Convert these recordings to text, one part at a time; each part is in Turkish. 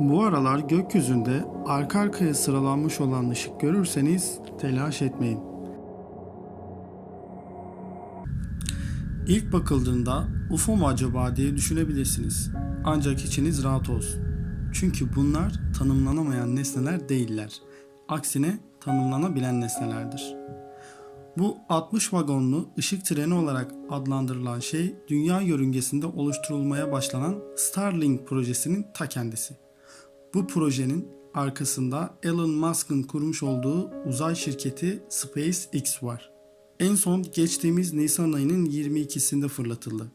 Bu aralar gökyüzünde arka arkaya sıralanmış olan ışık görürseniz telaş etmeyin. İlk bakıldığında UFO mu acaba diye düşünebilirsiniz. Ancak içiniz rahat olsun. Çünkü bunlar tanımlanamayan nesneler değiller. Aksine tanımlanabilen nesnelerdir. Bu 60 vagonlu ışık treni olarak adlandırılan şey dünya yörüngesinde oluşturulmaya başlanan Starlink projesinin ta kendisi. Bu projenin arkasında Elon Musk'ın kurmuş olduğu uzay şirketi SpaceX var. En son geçtiğimiz Nisan ayının 22'sinde fırlatıldı.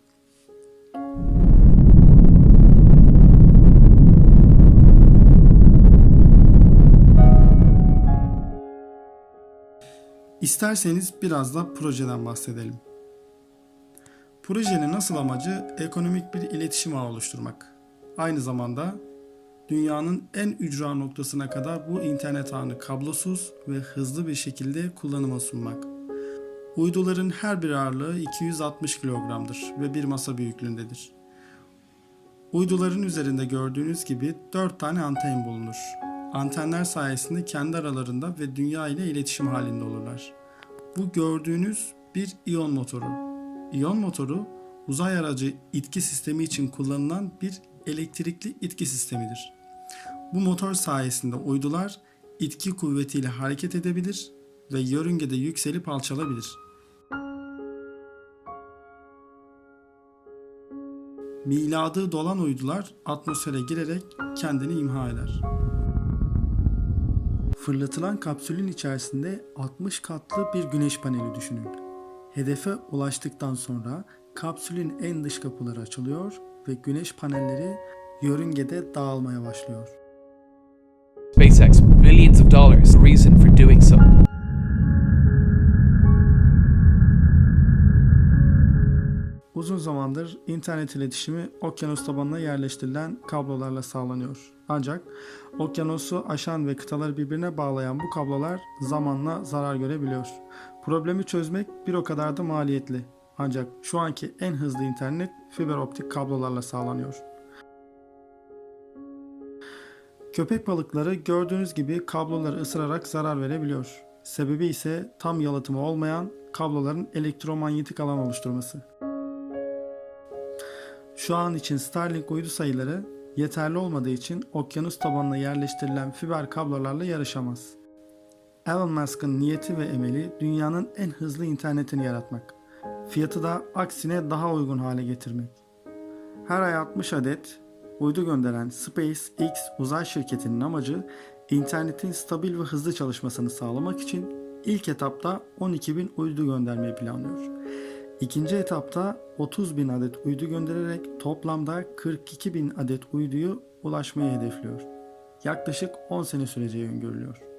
İsterseniz biraz da projeden bahsedelim. Projenin asıl amacı ekonomik bir iletişim ağı oluşturmak. Aynı zamanda dünyanın en ücra noktasına kadar bu internet ağını kablosuz ve hızlı bir şekilde kullanıma sunmak. Uyduların her bir ağırlığı 260 kilogramdır ve bir masa büyüklüğündedir. Uyduların üzerinde gördüğünüz gibi 4 tane anten bulunur. Antenler sayesinde kendi aralarında ve dünya ile iletişim halinde olurlar. Bu gördüğünüz bir iyon motoru. İyon motoru uzay aracı itki sistemi için kullanılan bir elektrikli itki sistemidir. Bu motor sayesinde uydular itki kuvvetiyle hareket edebilir ve yörüngede yükselip alçalabilir. Miladı dolan uydular atmosfere girerek kendini imha eder. Fırlatılan kapsülün içerisinde 60 katlı bir güneş paneli düşünün. Hedefe ulaştıktan sonra kapsülün en dış kapıları açılıyor ve güneş panelleri yörüngede dağılmaya başlıyor. SpaceX billions of dollars reason for doing so. Uzun zamandır internet iletişimi okyanus tabanına yerleştirilen kablolarla sağlanıyor. Ancak okyanusu aşan ve kıtaları birbirine bağlayan bu kablolar zamanla zarar görebiliyor. Problemi çözmek bir o kadar da maliyetli. Ancak şu anki en hızlı internet fiber optik kablolarla sağlanıyor. Köpek balıkları gördüğünüz gibi kabloları ısırarak zarar verebiliyor. Sebebi ise tam yalıtımı olmayan kabloların elektromanyetik alan oluşturması. Şu an için Starlink uydu sayıları yeterli olmadığı için okyanus tabanına yerleştirilen fiber kablolarla yarışamaz. Elon Musk'ın niyeti ve emeli dünyanın en hızlı internetini yaratmak. Fiyatı da aksine daha uygun hale getirmek. Her ay 60 adet uydu gönderen SpaceX uzay şirketinin amacı internetin stabil ve hızlı çalışmasını sağlamak için ilk etapta 12.000 uydu göndermeyi planlıyor. İkinci etapta 30 bin adet uydu göndererek toplamda 42 bin adet uyduyu ulaşmayı hedefliyor. Yaklaşık 10 sene süreceği öngörülüyor.